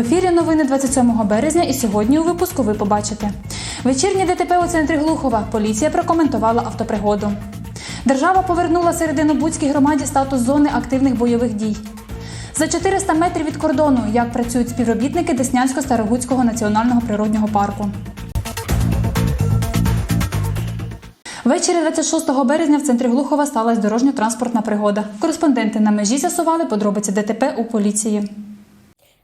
ефірі новини 27 березня і сьогодні у випуску ви побачите. Вечірнє ДТП у центрі Глухова. Поліція прокоментувала автопригоду. Держава повернула Серединобудській громаді статус зони активних бойових дій. За 400 метрів від кордону, як працюють співробітники Деснянсько-Старогуцького національного природнього парку. Ввечері 26 березня в центрі Глухова сталася дорожньо-транспортна пригода. Кореспонденти на межі з'ясували подробиці ДТП у поліції.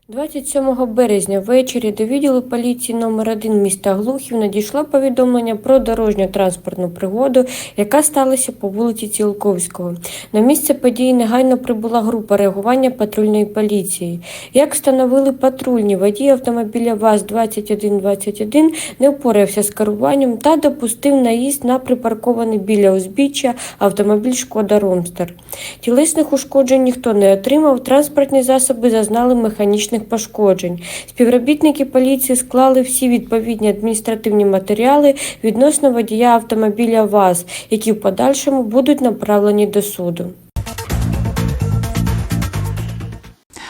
27 березня ввечері до відділу поліції номер 1 міста Глухів надійшло повідомлення про дорожньо-транспортну пригоду, яка сталася по вулиці Цілковського. На місце події негайно прибула група реагування патрульної поліції. Як встановили патрульні, водій автомобіля ВАЗ-2121 не впорався з керуванням та допустив наїзд на припаркований біля узбіччя автомобіль Шкода Ромстер. Тілесних ушкоджень ніхто не отримав, транспортні засоби зазнали механічних пошкоджень. Співробітники поліції склали всі відповідні адміністративні матеріали відносно водія автомобіля ВАЗ, які в подальшому будуть направлені до суду.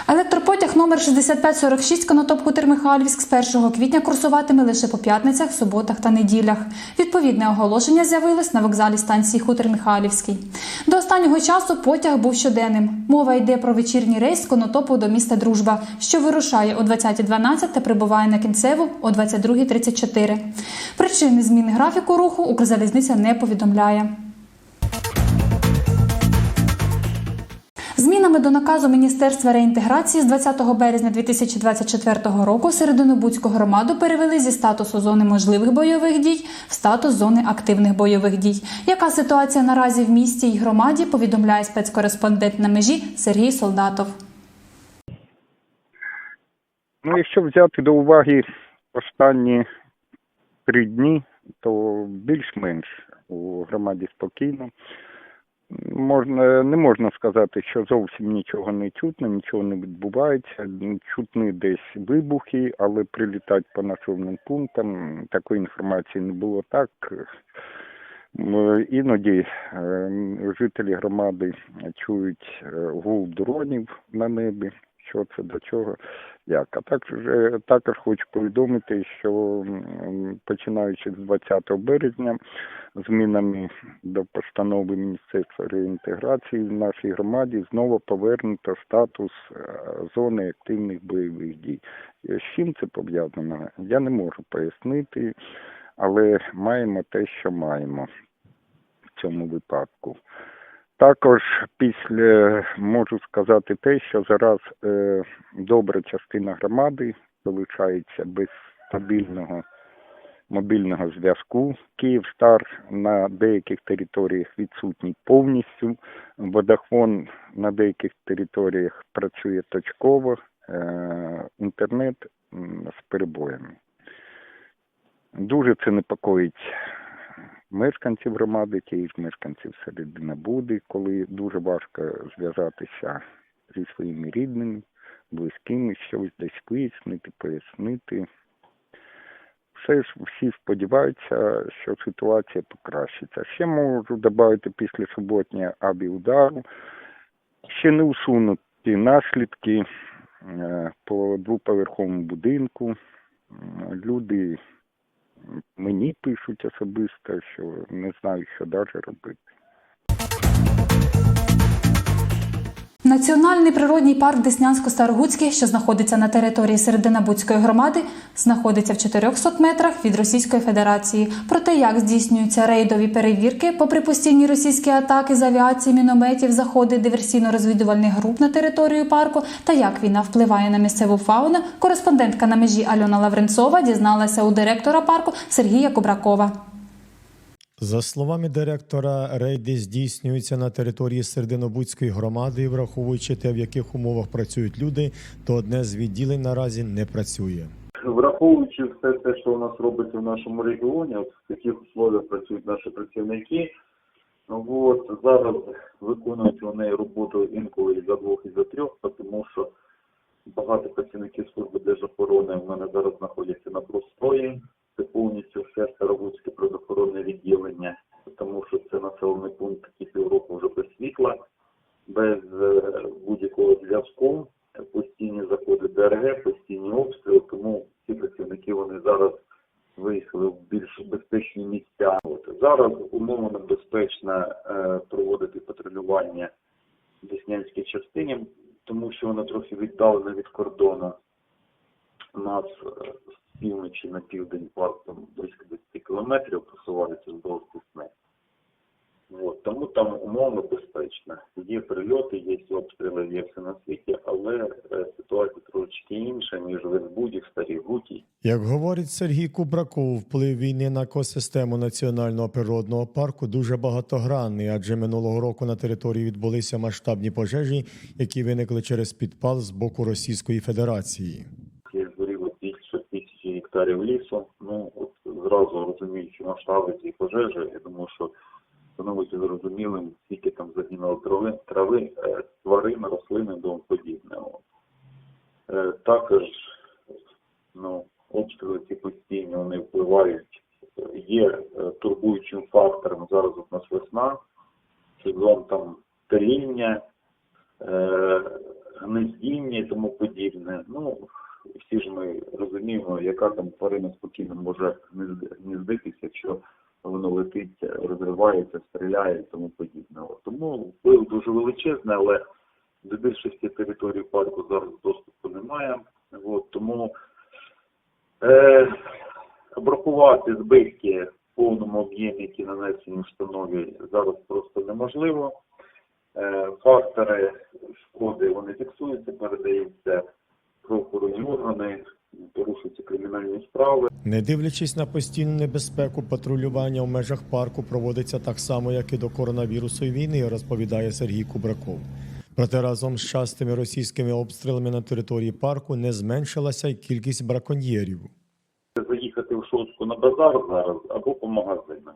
Електропотяг номер 6546 Конотоп Хутір Михайлівськ з 1 квітня курсуватиме лише по п'ятницях, суботах та неділях. Відповідне оголошення з'явилось на вокзалі станції Хутір Михайлівський. До останнього часу потяг був щоденним. Мова йде про вечірній рейс Конотопу до міста Дружба, що вирушає о 20.12 та прибуває на кінцеву о 22.34. Причини зміни графіку руху Укрзалізниця не повідомляє. Змінами до наказу Міністерства реінтеграції з 20 березня 2024 року Серединобудську громаду перевели зі статусу зони можливих бойових дій в статус зони активних бойових дій. Яка ситуація наразі в місті і громаді? Повідомляє спецкореспондент на межі Сергій Солдатов. Ну, якщо взяти до уваги останні три дні, то більш-менш у громаді спокійно. Можна, не можна сказати, що зовсім нічого не чутно, нічого не відбувається. Чутні десь вибухи, але прилітати по населеним пунктам такої інформації не було так. Іноді е, жителі громади чують е, гул дронів на небі. Що це до чого, як. А також, також хочу повідомити, що починаючи з 20 березня, змінами до постанови Міністерства реінтеграції в нашій громаді знову повернуто статус е, зони активних бойових дій. Е, З чим це пов'язано, я не можу пояснити, але маємо те, що маємо в цьому випадку. Також після можу сказати те, що зараз е, добра частина громади залишається без стабільного мобільного зв'язку. Київстар на деяких територіях відсутній повністю. Водафон на деяких територіях працює точково, е, інтернет з перебоями. Дуже це непокоїть мешканців громади, тієї мешканців Серединобуди, коли дуже важко зв'язатися зі своїми рідними, близькими, щось десь вияснити, пояснити. Все ж всі сподіваються, що ситуація покращиться. Ще можу додати після суботнього авіаудару. Ще не усунуті наслідки е, по двоповерховому будинку. Люди мені пишуть особисто, що не знаю, що далі робити. Національний природній парк Деснянсько-Старогуцький, що знаходиться на території Серединобудської громади, знаходиться в 400 метрах від Російської Федерації. Про те, як здійснюються рейдові перевірки, попри постійні російські атаки з авіації, мінометів, заходи диверсійно-розвідувальних груп на територію парку та як війна впливає на місцеву фауну, кореспондентка на межі Альона Лавренцова дізналася у директора парку Сергія Кубракова. За словами директора, рейди здійснюються на території Серединобудської громади, і враховуючи те, в яких умовах працюють люди, то одне з відділень наразі не працює. Враховуючи все те, що у нас робиться в нашому регіоні, от в таких условиях працюють наші працівники. От, зараз виконують вони роботу інколи і за двох, і за трьох, тому що багато працівників служби держохорони в мене зараз знаходяться на простої це повністю все Староводське природоохоронне відділення, тому що це населений пункт, який півроку вже без світла, без е, будь-якого зв'язку. Постійні заходи ДРГ, постійні обстріли, тому ці працівники вони зараз виїхали в більш безпечні місця. От. Зараз умовно небезпечно е, проводити патрулювання в Деснянській частині, тому що вона трохи віддалена від кордону. У нас е, півночі на південь парк близько 10 кілометрів просувається вздовж Десни. От, тому там умовно безпечно. Є прильоти, є обстріли, є все на світі, але е, ситуація трошки інша, ніж в Інбуді, в Старій Гуті. Як говорить Сергій Кубраков, вплив війни на екосистему національного природного парку дуже багатогранний, адже минулого року на території відбулися масштабні пожежі, які виникли через підпал з боку Російської Федерації. Гектарів лісу. Ну, от зразу розуміючи масштаби цієї пожежі, я думаю, що становиться зрозумілим, скільки там загинуло трави, трави е, тварин, рослин і тому подібне. Е, Також ну, обстріли ці постійні вони впливають. Є е, турбуючим фактором зараз у нас весна, сезон там теління, е, гнездіння і тому подібне. Ну, всі ж ми розуміємо, яка там тварина спокійно може гніздитися, якщо воно летить, розривається, стріляє і тому подібне. Тому вплив дуже величезний, але до більшості територій парку зараз доступу немає. От. Тому е, обрахувати збитки в повному об'ємі, які нанесені установі, зараз просто неможливо. Е, Фактори шкоди вони фіксуються, передаються кримінальні справи. Не дивлячись на постійну небезпеку, патрулювання в межах парку проводиться так само, як і до коронавірусу і війни, розповідає Сергій Кубраков. Проте разом з частими російськими обстрілами на території парку не зменшилася й кількість браконьєрів. Заїхати в Шостку на базар зараз або по магазинах.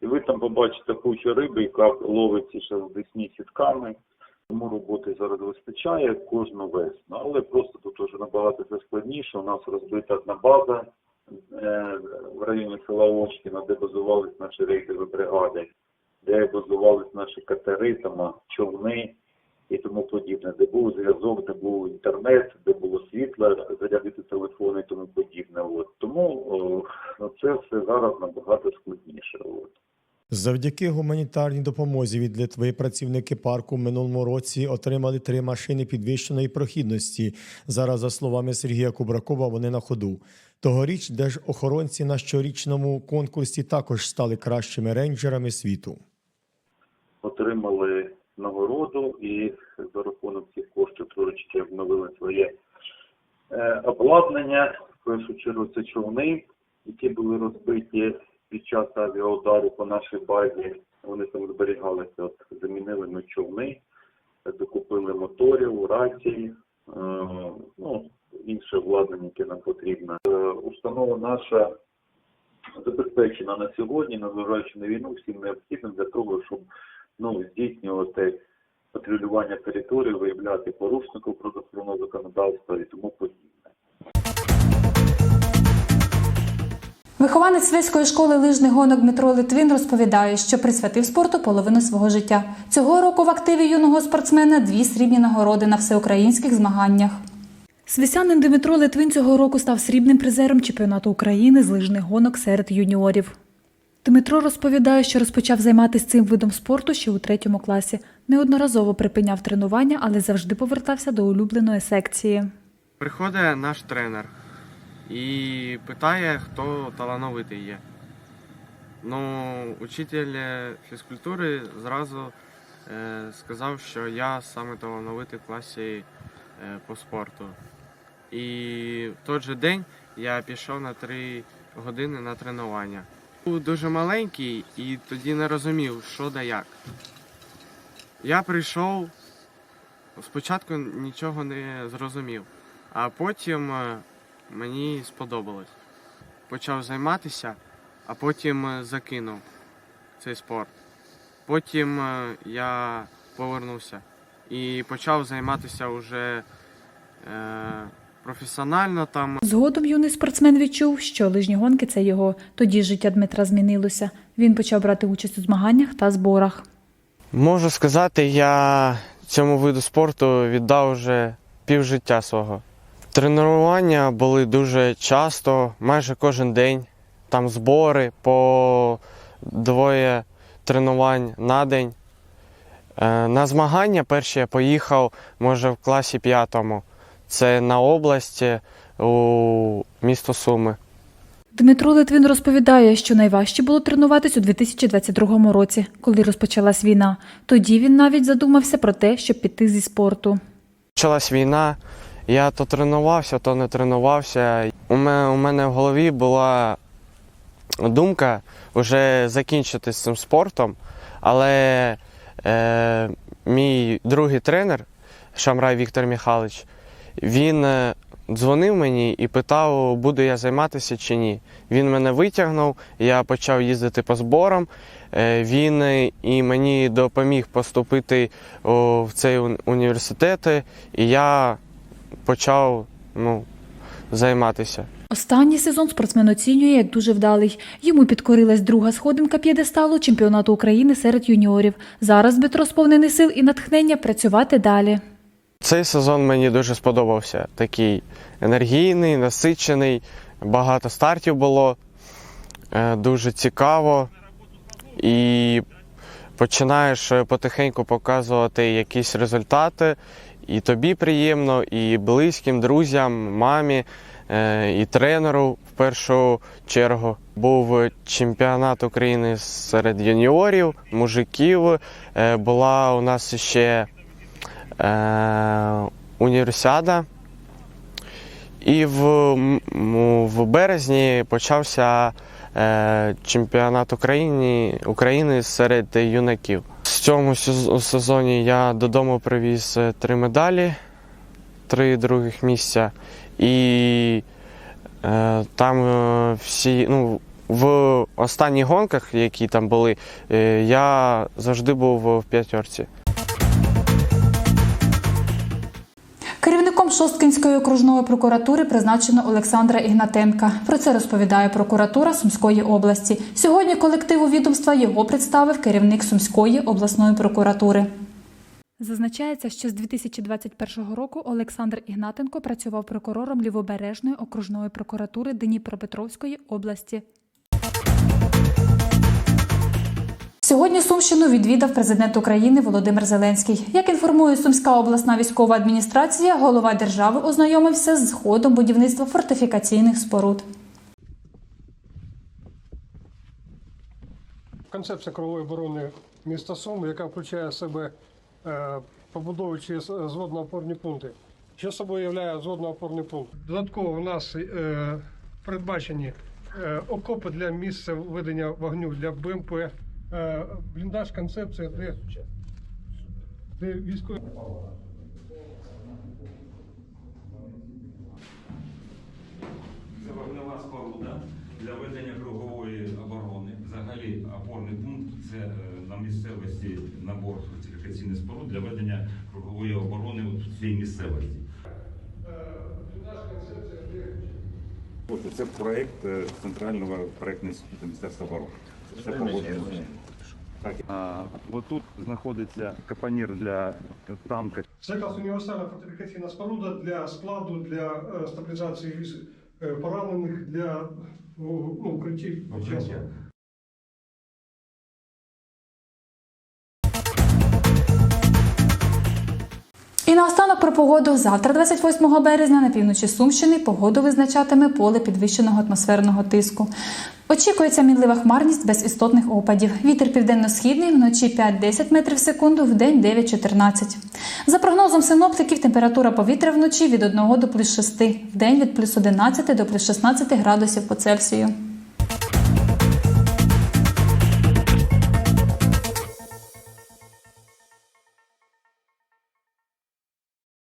І ви там побачите кучу риби, яка ловиться ще в Десні сітками. Тому роботи зараз вистачає кожну весну. Але просто тут вже набагато все складніше. У нас розбита одна база е, в районі села Очкіна, де базувались наші рейдові бригади, де базувались наші катери, там, човни і тому подібне, де був зв'язок, де був інтернет, де було світло, зарядити телефони і тому подібне. От. Тому о, це все зараз набагато складніше. От. Завдяки гуманітарній допомозі від Литви працівники парку в минулому році отримали три машини підвищеної прохідності. Зараз, за словами Сергія Кубракова, вони на ходу. Тогоріч держохоронці на щорічному конкурсі також стали кращими рейнджерами світу. отримали нагороду і за рахунок цих коштів трошечки обновили своє е, обладнання. В першу чергу це човни, які були розбиті під час авіаудару по нашій базі. Вони там зберігалися. От замінили ми човни, докупили моторів, рації, е, ну, інше обладнання, яке нам потрібно. Е, Установа наша забезпечена на сьогодні, незважаючи на війну, всім необхідним для того, щоб ну, здійснювати патрулювання території, виявляти порушників природоохоронного законодавства і тому подібне. Вихованець Свиської школи лижних гонок Дмитро Литвин розповідає, що присвятив спорту половину свого життя. Цього року в активі юного спортсмена дві срібні нагороди на всеукраїнських змаганнях. Свисянин Дмитро Литвин цього року став срібним призером чемпіонату України з лижних гонок серед юніорів. Дмитро розповідає, що розпочав займатися цим видом спорту ще у третьому класі. Неодноразово припиняв тренування, але завжди повертався до улюбленої секції. Приходить наш тренер і питає, хто талановитий є. Ну, учитель е, фізкультури зразу е, сказав, що я саме талановитий в класі е, по спорту. І в той же день я пішов на три години на тренування. Був дуже маленький і тоді не розумів, що да як. Я прийшов, спочатку нічого не зрозумів, а потім е, мені сподобалось. Почав займатися, а потім е, закинув цей спорт. Потім е, я повернувся і почав займатися вже е, професіонально там. Згодом юний спортсмен відчув, що лижні гонки це його. Тоді життя Дмитра змінилося. Він почав брати участь у змаганнях та зборах. Можу сказати, я цьому виду спорту віддав вже півжиття свого. Тренування були дуже часто, майже кожен день. там збори, по двоє тренувань на день. Е, На змагання перші я поїхав, може, в класі п'ятому. Це на області у місто Суми. Дмитро Литвин розповідає, що найважче було тренуватись у 2022 році, коли розпочалась війна. Тоді він навіть задумався про те, щоб піти зі спорту. Почалась війна, я то тренувався, то не тренувався. У мене, у мене в голові була думка вже закінчити з цим спортом, але е, мій другий тренер, Шамрай Віктор Михайлович, він е, дзвонив мені і питав, буду я займатися чи ні. Він мене витягнув, я почав їздити по зборам. Е, Він е, і мені допоміг поступити в цей університет, і я почав ну, займатися. Останній сезон спортсмен оцінює як дуже вдалий. Йому підкорилась друга сходинка п'єдесталу чемпіонату України серед юніорів. Зараз Дмитро сповнений сил і натхнення працювати далі. Цей сезон мені дуже сподобався. Такий енергійний, насичений, багато стартів було, е, дуже цікаво. І починаєш е, потихеньку показувати якісь результати. І тобі приємно, і близьким, друзям, мамі, е, і тренеру в першу чергу. Був чемпіонат України серед юніорів, мужиків. Е, Була у нас ще е, універсіада. І в, в березні почався чемпіонат України, України серед юнаків. Цьому сезоні я додому привіз е, три медалі, три других місця. І е, там е, всі, ну, в останніх гонках, які там були, е, я завжди був в п'ятерці. Керівником Шосткинської окружної прокуратури призначено Олександра Ігнатенка. Про це розповідає прокуратура Сумської області. Сьогодні колективу відомства його представив керівник Сумської обласної прокуратури. Зазначається, що з 2021 року Олександр Ігнатенко працював прокурором Лівобережної окружної прокуратури Дніпропетровської області. Сьогодні Сумщину відвідав президент України Володимир Зеленський. Як інформує Сумська обласна військова адміністрація, голова держави ознайомився з ходом будівництва фортифікаційних споруд. Концепція кровової оборони міста Суми, яка включає в себе е, побудовуючи зводно-опорні пункти. Що собою являє зводно-опорний пункт? Додатково у нас е, передбачені е, окопи для місця ведення вогню для БМП, бліндаж концепція, де, де військові. Це вогнева споруда для ведення кругової оборони. Взагалі опорний пункт це е, на місцевості набор фортифікаційних споруд для ведення кругової оборони в цій місцевості. Це проект е, Центрального проектного інституту Міністерства оборони. Це погоджено. А, от тут знаходиться капонір для танка. Це якраз універсальна фортифікаційна споруда для складу, для е, стабілізації е, поранених, для ну, ну, укриттів. Наостанок про погоду. Завтра, 28 березня, на півночі Сумщини погоду визначатиме поле підвищеного атмосферного тиску. Очікується мінлива хмарність без істотних опадів. Вітер південно-східний вночі 5-10 метрів в секунду, в день 9-14. За прогнозом синоптиків, температура повітря вночі від 1 до плюс 6, в день від плюс 11 до плюс 16 градусів по Цельсію.